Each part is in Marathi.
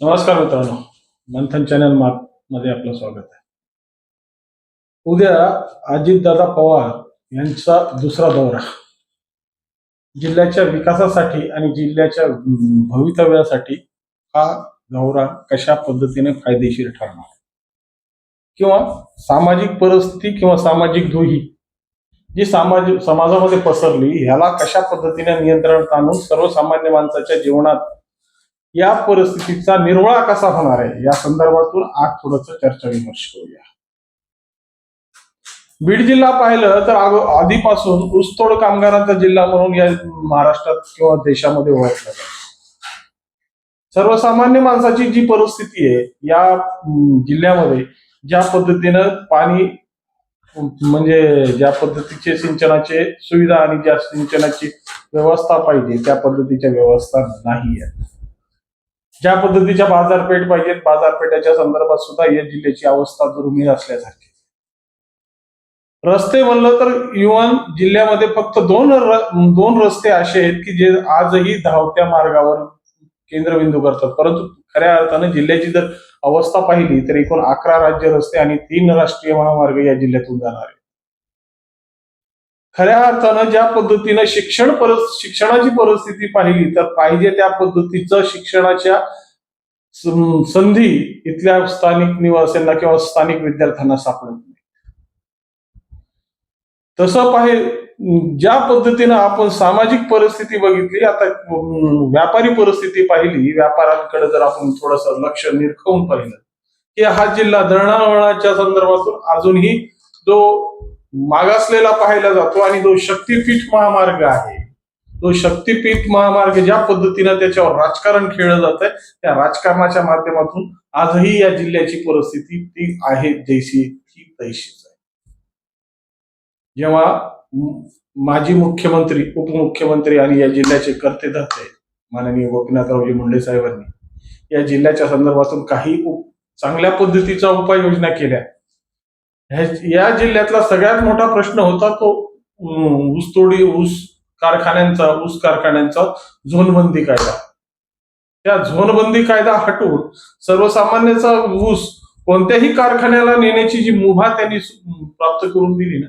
नमस्कार मित्रांनो मंथन चॅनल मार्कमध्ये आपलं स्वागत आहे. उद्या अजितदादा पवार यांचा दुसरा दौरा. जिल्ह्याच्या विकासासाठी आणि जिल्ह्याच्या भवितव्यासाठी हा दौरा कशा पद्धतीने फायदेशीर ठरणार? किंवा सामाजिक परिस्थिती किंवा सामाजिक दुही जी समाज समाजामध्ये पसरली ह्याला कशा पद्धतीने नियंत्रणात आणून सर्वसामान्य माणसाच्या जीवनात या परिस्थितीचा निर्वाळा कसा होणार आहे? या संदर्भातून आज थोडस चर्चा विमर्श करूया. बीड जिल्हा पाहिलं तर आधीपासून ऊसतोड कामगारांचा जिल्हा म्हणून या महाराष्ट्रात किंवा देशामध्ये ओळखला जातो. सर्वसामान्य माणसाची जी परिस्थिती आहे या जिल्ह्यामध्ये ज्या पद्धतीनं पाणी म्हणजे ज्या पद्धतीचे सिंचनाचे सुविधा आणि ज्या सिंचनाची व्यवस्था पाहिजे त्या पद्धतीच्या व्यवस्था नाही आहे ज्या पद्धतीच्या बाजारपेठ पाहिजेत बाजारपेठेच्या संदर्भात सुद्धा या जिल्ह्याची अवस्था दुर्मिळ असल्यासारखी. रस्ते म्हणलं तर युवन जिल्ह्यामध्ये फक्त दोन र- दोन रस्ते असे आहेत की जे आजही धावत्या मार्गावर केंद्रबिंदू करतात. परंतु खऱ्या अर्थानं जिल्ह्याची जर अवस्था पाहिली तर एकूण अकरा राज्य रस्ते आणि तीन राष्ट्रीय महामार्ग या जिल्ह्यातून जाणार आहेत. खऱ्या अर्थानं ज्या पद्धतीनं शिक्षण शिक्षणाची परिस्थिती पाहिली तर पाहिजे त्या पद्धतीचं शिक्षणाच्या संधी इथल्या स्थानिक निवासींना किंवा स्थानिक विद्यार्थ्यांना सापडत नाही. तसं पाहिजे ज्या पद्धतीनं आपण सामाजिक परिस्थिती बघितली आता व्यापारी परिस्थिती पाहिली व्यापाऱ्यांकडे जर आपण थोडस लक्ष निरखवून पाहिलं की हा जिल्हा दळणावळणाच्या संदर्भातून अजूनही जो मागासलेला पाहायला जातो आणि जो शक्तीपीठ महामार्ग आहे. तो शक्तीपीठ महामार्ग ज्या पद्धतीनं त्याच्यावर राजकारण खेळलं जात आहे त्या राजकारणाच्या माध्यमातून आजही या जिल्ह्याची परिस्थिती ती आहे जैशी ती तैशीच आहे. जेव्हा माजी मुख्यमंत्री उपमुख्यमंत्री आणि या जिल्ह्याचे कर्ते धरते माननीय गोपीनाथरावजी मुंडे साहेबांनी या जिल्ह्याच्या संदर्भातून काही चांगल्या पद्धतीच्या उपाययोजना केल्या या जिल्ह्यातला सगळ्यात मोठा प्रश्न होता तो ऊसतोडी ऊस कारखान्यांचा ऊस कारखान्यांचा झोनबंदी कायदा. त्या झोनबंदी कायदा हटवून सर्वसामान्याचा ऊस कोणत्याही कारखान्याला नेण्याची जी मुभा त्यांनी प्राप्त करून दिली ना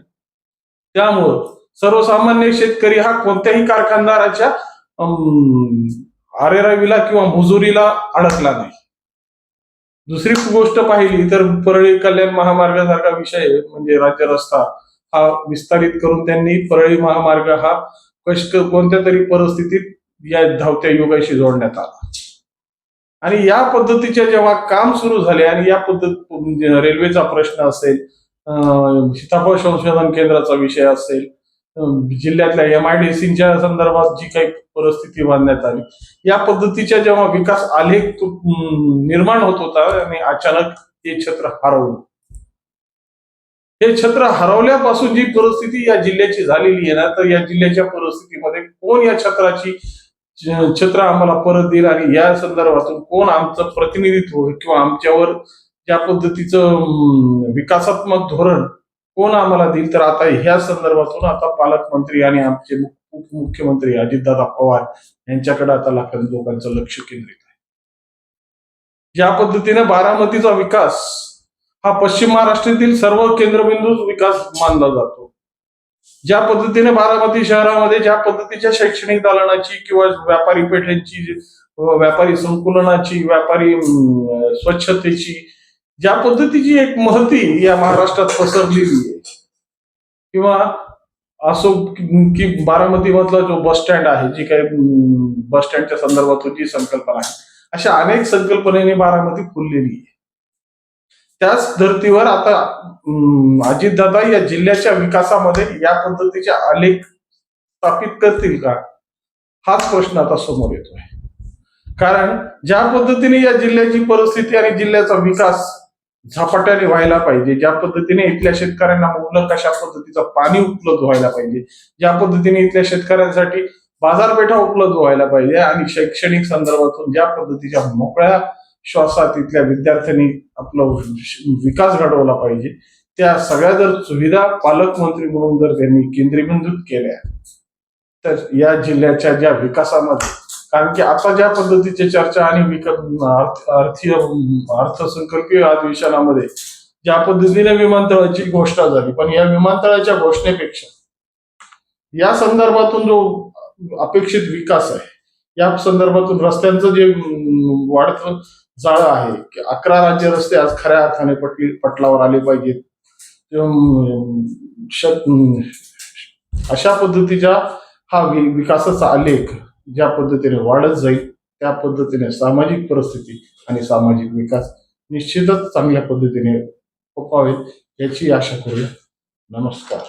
त्यामुळं सर्वसामान्य शेतकरी हा कोणत्याही कारखानदाराच्या आरेरावीला किंवा मुजुरीला अडकला नाही. दुसरी गोष्ट पाहिली तर परळी कल्याण महामार्गासारखा विषय म्हणजे राज्य रस्ता हा विस्तारित करून त्यांनी परळी महामार्ग हा कष्ट कोणत्या तरी परिस्थितीत या धावत्या युगाशी जोडण्यात आला. आणि या पद्धतीचे जेव्हा काम सुरू झाले आणि या पद्धत म्हणजे रेल्वेचा प्रश्न असेल सीताफळ संशोधन केंद्राचा विषय असेल जिल्ह्यातल्या एम आय डी सीच्या संदर्भात जी काही परिस्थिती बांधण्यात आली या पद्धतीच्या जेव्हा विकास आलेख निर्माण होत होता आणि अचानक हे छत्र हरवलं. हे छत्र हरवल्यापासून जी परिस्थिती या जिल्ह्याची झालेली आहे ना तर या जिल्ह्याच्या परिस्थितीमध्ये कोण या छत्राची छत्र आम्हाला परत देईल आणि या संदर्भातून कोण आमचं प्रतिनिधित्व किंवा आमच्यावर ज्या पद्धतीचं विकासात्मक धोरण कोण आम्हाला देईल? तर आता ह्या संदर्भातून आता पालकमंत्री आणि आमचे उपमुख्यमंत्री अजितदादा पवार यांच्याकडे आता लाखांत लोकांचं लक्ष केंद्रित आहे. ज्या पद्धतीने बारामतीचा विकास हा पश्चिम महाराष्ट्रातील सर्व केंद्रबिंदू विकास मानला जातो. ज्या पद्धतीने बारामती शहरामध्ये ज्या पद्धतीच्या शैक्षणिक दालनाची किंवा व्यापारी पेठेची व्यापारी संकुलनाची व्यापारी स्वच्छतेची ज्या पद्धतीची एक महती या महाराष्ट्रात पसरलेली आहे. किंवा असो की बारामती मधला जो बस स्टँड आहे जी काही बस स्टँडच्या संदर्भातून जी संकल्पना आहे अशा अनेक संकल्पनेने बारामती फुललेली आहे. त्याच धर्तीवर आता अजितदादा या जिल्ह्याच्या विकासामध्ये या पद्धतीचे आलेख स्थापित करतील का? हाच प्रश्न आता समोर येतोय. कारण ज्या पद्धतीने या जिल्ह्याची परिस्थिती आणि जिल्ह्याचा विकास झपाट्याने व्हायला पाहिजे. ज्या पद्धतीने इथल्या शेतकऱ्यांना मुबलक कशा पद्धतीचं पाणी उपलब्ध व्हायला पाहिजे ज्या पद्धतीने इथल्या शेतकऱ्यांसाठी बाजारपेठा उपलब्ध व्हायला पाहिजे आणि शैक्षणिक संदर्भातून ज्या पद्धतीच्या मोकळ्या श्वासात इथल्या विद्यार्थ्यांनी आपलं विकास घडवला पाहिजे त्या सगळ्या जर सुविधा पालकमंत्री म्हणून जर त्यांनी केंद्रीबिंदूत केल्या तर या जिल्ह्याच्या ज्या विकासामध्ये कारण की आता ज्या पद्धतीची चर्चा आणि विक अर्थ- अर्थीय अर्थसंकल्पीय अधिवेशनामध्ये ज्या पद्धतीने विमानतळाची घोषणा झाली पण या विमानतळाच्या घोषणेपेक्षा या संदर्भातून जो अपेक्षित विकास आहे या संदर्भातून रस्त्यांचं जे वाढत वाढतं जाळं आहे की अकरा राज्य रस्ते आज खऱ्या अर्थाने पटली पटलावर आले पाहिजेत अशा पद्धतीच्या हा विकासाचा आलेख ज्या पद्धतीने वाढत जाईल त्या पद्धतीने सामाजिक परिस्थिती आणि सामाजिक विकास निश्चितच चांगल्या पद्धतीने ओपावेत याची आशा करूया. नमस्कार.